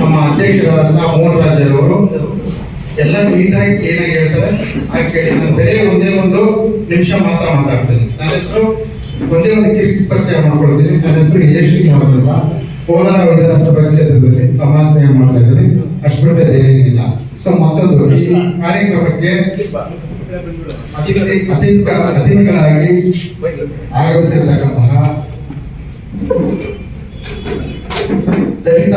ನಮ್ಮ ಅಧ್ಯಕ್ಷರಾದಂತಹ ಮೋಹನ್ ರಾಜರವರು ಎಲ್ಲ ನೀಟಾಗಿ ಏನಾಗಿ ಹೇಳ್ತಾರೆ. ಆ ಕೇಳಿ, ನಾನು ಬೇರೆ ಒಂದೇ ಒಂದು ನಿಮಿಷ ಮಾತ್ರ ಮಾತಾಡ್ತೀನಿ. ನನ್ನ ಹೆಸರು ಒಂದೇ ಒಂದು ಕಿರಿಕಿ ಪರಿಚಯ ಮಾಡ್ಕೊಳ್ತೀನಿ. ನನ್ನ ಹೆಸರು ಎ ಶ್ರೀನಿವಾಸ ಅಂತ ಕೋಲಾರ ವಿಧಾನಸಭಾ ಕ್ಷೇತ್ರದಲ್ಲಿ ಸಮಾಜ ಸೇವೆ ಮಾಡ್ತಾ ಇದ್ದೀನಿ. ಅಷ್ಟು ಬಿಟ್ಟರೆ ಬೇರೆ ಏನಿಲ್ಲ. ಸೊ ಮತ್ತೊಂದು, ಈ ಕಾರ್ಯಕ್ರಮಕ್ಕೆ ಅತಿಥಿ ಅತಿಥಿ ಅತಿಥಿಗಳಾಗಿ ಆಗಮಿಸಿರ್ತಕ್ಕಂತಹ ದಲಿತ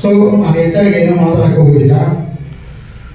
ಸೊ ನಾನು ಹೆಚ್ಚಾಗಿ ಏನೋ ಮಾತಾಡಕ್ಕೆ ಹೋಗೋದಿಲ್ಲ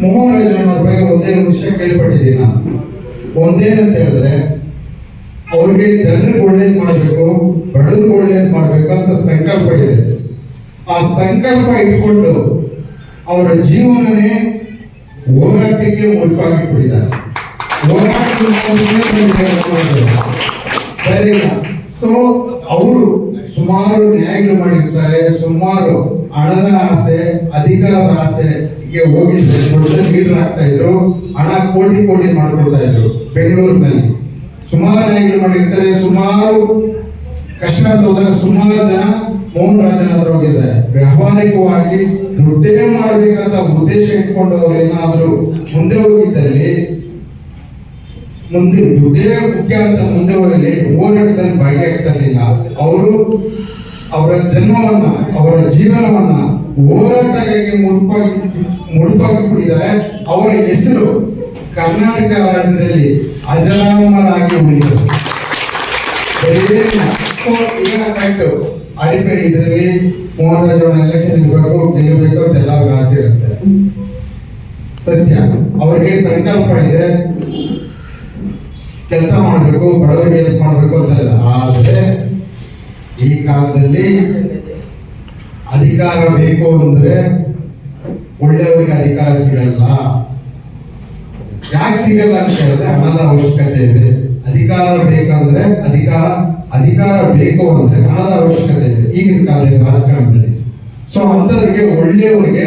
ಮೋಹನ್ ಬಗ್ಗೆ ಒಂದೇ ಒಂದು ವಿಷಯ ಕೇಳ್ಪಟ್ಟಿದ್ದೀನಿ ನಾನು. ಒಂದೇನಂತ ಹೇಳಿದ್ರೆ, ಅವ್ರಿಗೆ ಜನರಿಗೆ ಒಳ್ಳೇದು ಮಾಡಬೇಕು, ಬಡವ್ರಿಗೆ ಒಳ್ಳೇದು ಮಾಡಬೇಕು ಅಂತ ಸಂಕಲ್ಪ ಇದೆ. ಆ ಸಂಕಲ್ಪ ಇಟ್ಕೊಂಡು ಅವರ ಜೀವನನೇ ಹೋರಾಟಕ್ಕೆ ಮುಳುಪಾಗಿಟ್ಬಿಟ್ಟಿದ್ದಾರೆ ಸರಿ ಸೊ ಅವರು ಸುಮಾರು ನ್ಯಾಯಗಳು ಮಾಡಿರ್ತಾರೆ, ಸುಮಾರು ಹಣದ ಆಸೆ, ಅಧಿಕಾರದ ಆಸೆಗೆ ದೊಡ್ಡ ಲೀಡರ್ ಆಗ್ತಾ ಇದ್ರು. ಹಣ ಕೋಟಿ ಕೋಟಿ ಮಾಡ್ಕೊಳ್ತಾ ಇದ್ರು ಬೆಂಗಳೂರಿನಲ್ಲಿ. ಸುಮಾರು ಜನಗಳು ಮಾಡಿರ್ತಾರೆ ಸುಮಾರು ಕಷ್ಟ ಅಂತ ಹೋದಾಗ ಸುಮಾರು ಜನ ಮೋಹನ್ ರಾಜನ ಹತ್ರ ಹೋಗಿದ್ದಾರೆ. ವ್ಯಾವಹಾರಿಕವಾಗಿ ದುಡ್ಡೇ ಮಾಡಬೇಕಂತ ಉದ್ದೇಶ ಇಟ್ಕೊಂಡು ಅವ್ರು ಏನಾದ್ರು ಮುಂದೆ ಹೋಗಿದ್ದಲ್ಲಿ, ಮುಂದೆ ದುಡ್ಡೇ ಮುಖ್ಯ ಅಂತ ಮುಂದೆ ಹೋಗಲಿ, ಹೋರಾಟದಲ್ಲಿ ಭಾಗಿಯಾಗ್ತಾ ಇರಲಿಲ್ಲ. ಅವರು ಅವರ ಜನ್ಮವನ್ನ, ಅವರ ಜೀವನವನ್ನ ಹೋರಾಟಕ್ಕೆ ಮುಡುಪಾಗಿ ಮುಡುಪಾಗಿ ಬಿಟ್ಟಿದ್ದಾರೆ ಅವರ ಹೆಸರು ಕರ್ನಾಟಕ ರಾಜ್ಯದಲ್ಲಿ ಅಜರಾಮರಾಗಿ ಉಳಿದರು ಅರಿಪೆ ಇದರಲ್ಲಿ ಮೋಹನ್ ರಾಜ್ ಎಲೆಕ್ಷನ್ ಇರಬೇಕು ಗೆಲ್ಲಬೇಕು ಅಂತ ಎಲ್ಲರಿಗೂ ಆಸೆ ಇರುತ್ತೆ. ಸತ್ಯ, ಅವ್ರಿಗೆ ಸಂಕಲ್ಪ ಇದೆ. ಕೆಲಸ ಮಾಡಬೇಕು, ಬಡವರಿಗೆ ಹೆಲ್ಪ್ ಮಾಡಬೇಕು ಅಂತ ಆದ್ರೆ ಈ ಕಾಲದಲ್ಲಿ ಅಧಿಕಾರ ಬೇಕು ಅಂದ್ರೆ ಒಳ್ಳೆಯವರಿಗೆ ಅಧಿಕಾರ ಸಿಗಲ್ಲ. ಯಾಕೆ ಸಿಗಲ್ಲ ಅಂತ ಹೇಳಿದ್ರೆ ಹಣದ ಅವಶ್ಯಕತೆ ಇದೆ. ಅಧಿಕಾರ ಬೇಕಂದ್ರೆ ಅಧಿಕಾರ ಅಧಿಕಾರ ಬೇಕು ಅಂದ್ರೆ ಹಣದ ಅವಶ್ಯಕತೆ ಇದೆ. ಈಗಿನ ಕಾಲದಲ್ಲಿ ರಾಜಕಾರಣದಲ್ಲಿ. ಸೊ ಅಂಥವ್ರಿಗೆ ಒಳ್ಳೆಯವರಿಗೆ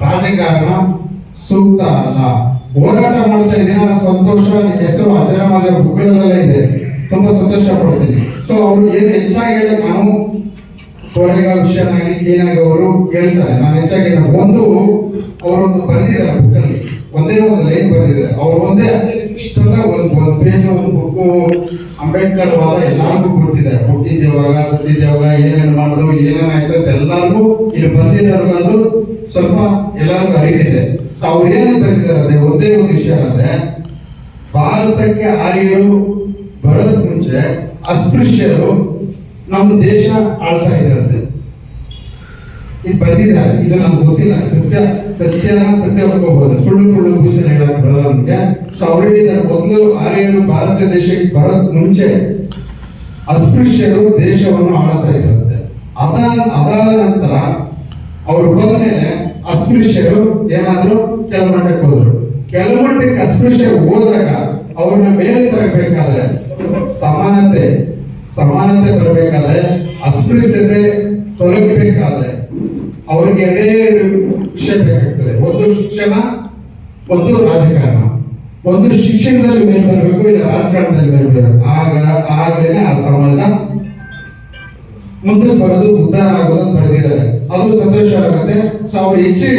ರಾಜಕಾರಣ ಸೂಕ್ತ ಅಲ್ಲ. ಹೋರಾಟ ಮಾಡ್ತಾ ಇದೆ ಸಂತೋಷ, ಹೆಸರು, ಅಜರ, ಮಾಜರ ಬುಕ್ಗಳಲ್ಲೇ ಇದೆ. ತುಂಬಾ ಸಂತೋಷ ಪಡ್ತೀನಿ ಸೊ ಅವರು ಏನು ಹೆಚ್ಚಾಗಿ ಹೇಳಿದ್ರೆ ನಾವು ಕೋರೆಗಾಂವ್ ವಿಷಯನಾಗಿ ಕ್ಲೀನ್ ಆಗಿ ಅವರು ಹೇಳ್ತಾರೆ. ನಾನು ಹೆಚ್ಚಾಗಿ ಒಂದು, ಅವರೊಂದು ಬರೆದಿದ್ದಾರೆ ಬುಕ್ಕಲ್ಲಿ ಒಂದೇ ಒಂದು ಲೈನ್ ಬರೆದಿದ್ದಾರೆ. ಅವ್ರು ಒಂದೇ ಇಷ್ಟೆಲ್ಲ ಒಂದು ಒಂದು ಪೇಜ್ ಒಂದು ಬುಕ್ಕು ಅಂಬೇಡ್ಕರ್ ವಾದ ಎಲ್ಲಾರ್ಗೂ ಕೊಟ್ಟಿದ್ದಾರೆ. ಹುಟ್ಟಿದ್ದೇವಾಗ ಸತ್ತಿದ್ದೇವಾಗ ಏನೇನು ಮಾಡಿದ್ರು ಏನೇನು ಆಯ್ತು ಎಲ್ಲಾರ್ಗೂ ಇಲ್ಲಿ ಬಂದಿದ್ದವ್ರಿಗೂ ಅದು ಸ್ವಲ್ಪ ಎಲ್ಲರಿಗೂ ಅರಿವಿದೆ. ಸೊ ಅವ್ರು ಏನು ಬರೆದಿದ್ದಾರೆ ಅದೇ ಒಂದೇ ಒಂದು ವಿಷಯ ಅಂದ್ರೆ ಭಾರತಕ್ಕೆ ಆರ್ಯರು ಅಸ್ಪೃಶ್ಯರು ನಮ್ಮ ದೇಶ ಆಳ್ತಾ ಇದ್ದಾರಂತೆ. ಇದು ಬಂದಿದ್ದಾರೆ ಇದು ನಮ್ಗೆ ಗೊತ್ತಿಲ್ಲ. ಸತ್ಯ ಸತ್ಯನ ಸತ್ಯ ಒಪ್ಕೋಬಹುದು ಸುಳ್ಳು ಸುಳ್ಳು ಭೂಷಣ ಹೇಳಕ್ ಬರಲ್ಲ ನಮ್ಗೆ. ಸೊ ಅವರಿದ್ದಾರೆ ಮೊದಲು ಆರ್ಯರು ಭಾರತ ದೇಶಕ್ಕೆ ಬರೋದ್ ಮುಂಚೆ ಅಸ್ಪೃಶ್ಯರು ದೇಶವನ್ನು ಆಳ್ತಾ ಇದ್ರಂತೆ ಅದ ಅದಾದ ನಂತರ ಅವ್ರು ಬಂದ್ಮೇಲೆ ಅಸ್ಪೃಶ್ಯರು ಏನಾದ್ರು ಕೆಳಮಟ್ಟಕ್ಕೆ ಹೋದ್ರು. ಕೆಳಮಟ್ಟಕ್ಕೆ ಅಸ್ಪೃಶ್ಯರು ಹೋದಾಗ ಅವ್ರನ್ನ ಮೇಲೆ ತರಬೇಕಾದ್ರೆ ಸಮಾನತೆ ಸಮಾನತೆ ಬರಬೇಕಾದ್ರೆ ಅಸ್ಪೃಶ್ಯತೆ ತೊಲಗಬೇಕಾದ್ರೆ ಅವ್ರಿಗೆ ಎರಡೇ ವಿಷಯ ಬೇಕಾಗ್ತದೆ. ಒಂದು ಶಿಕ್ಷಣ ಒಂದು ರಾಜಕಾರಣ. ಒಂದು ಶಿಕ್ಷಣದಲ್ಲಿ ಮೇಲೆ ಬರಬೇಕು, ಇಲ್ಲ ರಾಜಕಾರಣದಲ್ಲಿ ಬರಬೇಕು. ಆಗ ಆಗ್ಲೇನೆ ಆ ಸಮಾಜ ಮುಂದೆ ಬರೋದು ಉದ್ಧಾರ ಆಗೋದು ಅಂತ ಬರೆದಿದ್ದಾರೆ. ಅದು ಸಂತೋಷ ಆಗುತ್ತೆ ಸೊ ಅವ್ರು ಹೆಚ್ಚು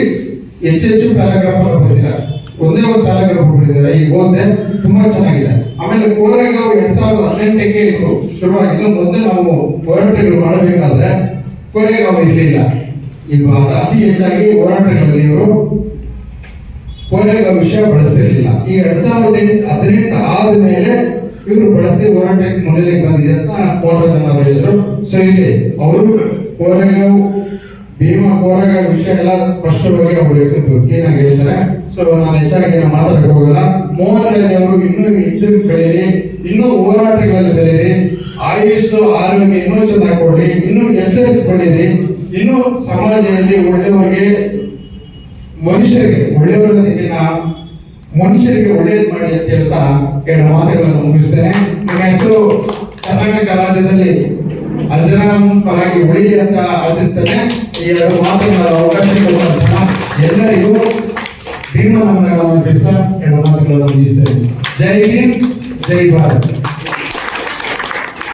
ಹೆಚ್ಚೆಚ್ಚು ಪ್ಯಾರಾಗ್ರಾಫ್ ಬರೆದಿದ್ದಾರೆ ಒಂದೇ ಒಂದು ಪ್ಯಾರಾಗ್ರಾಫ್ ಬಿಟ್ಟಿದ್ದಾರೆ ಈಗ ಓದ್ದೆ ತುಂಬಾ ಚೆನ್ನಾಗಿದೆ. ಆಮೇಲೆ ಕೋರೆಗ ಎರಡ್ ಸಾವಿರದ ಹದಿನೆಂಟಕ್ಕೆ ಇದು ಶುರುವಾಗಿದ್ದು ಮೊದಲು ನಾವು ಹೋರಾಟಗಳು ಮಾಡಬೇಕಾದ್ರೆ ಕೋರೆಗಾಂವ್ ಇರಲಿಲ್ಲ. ಈಗ ಅತಿ ಹೆಚ್ಚಾಗಿ ಹೋರಾಟಗಳಲ್ಲಿ ಇವರು ಕೋರೆಗ ವಿಷಯ ಬಳಸ್ತಿರ್ಲಿಲ್ಲ. ಈ ಎರಡ್ ಸಾವಿರದ ಹದಿನೆಂಟು ಹದಿನೆಂಟು ಆದ್ಮೇಲೆ ಇವರು ಬಳಸಿ ಹೋರಾಟಕ್ಕೆ ಮುನ್ನೆಲೆಗೆ ಬಂದಿದೆ ಅಂತ ಕೋರಜನ್ ಅವರು ಹೇಳಿದ್ರು. ಸೊ ಇಲ್ಲಿ ಅವರು ಕೋರೆಗಾಂವ್ ಭೀಮಾ, ಕೋರಗ ವಿಷಯ ಎಲ್ಲ ಸ್ಪಷ್ಟವಾಗಿ ಅವರು ಹೆಸರು ಕ್ಲೀನಾಗಿ ಹೇಳ್ತಾರೆ. ಸೊ ನಾನು ಹೆಚ್ಚಾಗಿ ಏನು ಮಾತಾಡಕ್ಕೆ ಹೋಗಲ್ಲ. ಮೋಹನ್ ರಾಜ್ ಅವರು ಇನ್ನೂ ಹೆಚ್ಚು ಬೆಳೆಯಿರಿ. ಇನ್ನೂ ಹೋರಾಟಗಳಲ್ಲಿ ಬೆಳೆಯಿರಿ. ಆಯುಷ್ ಆರೋಗ್ಯ ಇನ್ನೂ ಚೆನ್ನಾಗಿ ಕೊಡ್ಲಿ ಇನ್ನೂ ಎತ್ತರಕ್ಕೆ ಇನ್ನೂ ಸಮಾಜದಲ್ಲಿ ಒಳ್ಳೆಯವರಿಗೆ, ಮನುಷ್ಯರಿಗೆ ಒಳ್ಳೆಯವರೊಂದಿಗಿನ ಮನುಷ್ಯರಿಗೆ ಒಳ್ಳೇದು ಮಾಡಿ ಅಂತ ಹೇಳ್ತಾ ಎರಡು ಮಾತುಗಳನ್ನು ಮುಗಿಸ್ತೇನೆ. ನಿಮ್ಮ ಹೆಸರು ಕರ್ನಾಟಕ ರಾಜ್ಯದಲ್ಲಿ ಅಜರಾಮ್ ಪರವಾಗಿ ಉಳಿಲಿ ಅಂತ ಆಶಿಸ್ತೇನೆ ಈ ಎರಡು ಮಾತುಗಳ ಅವಕಾಶ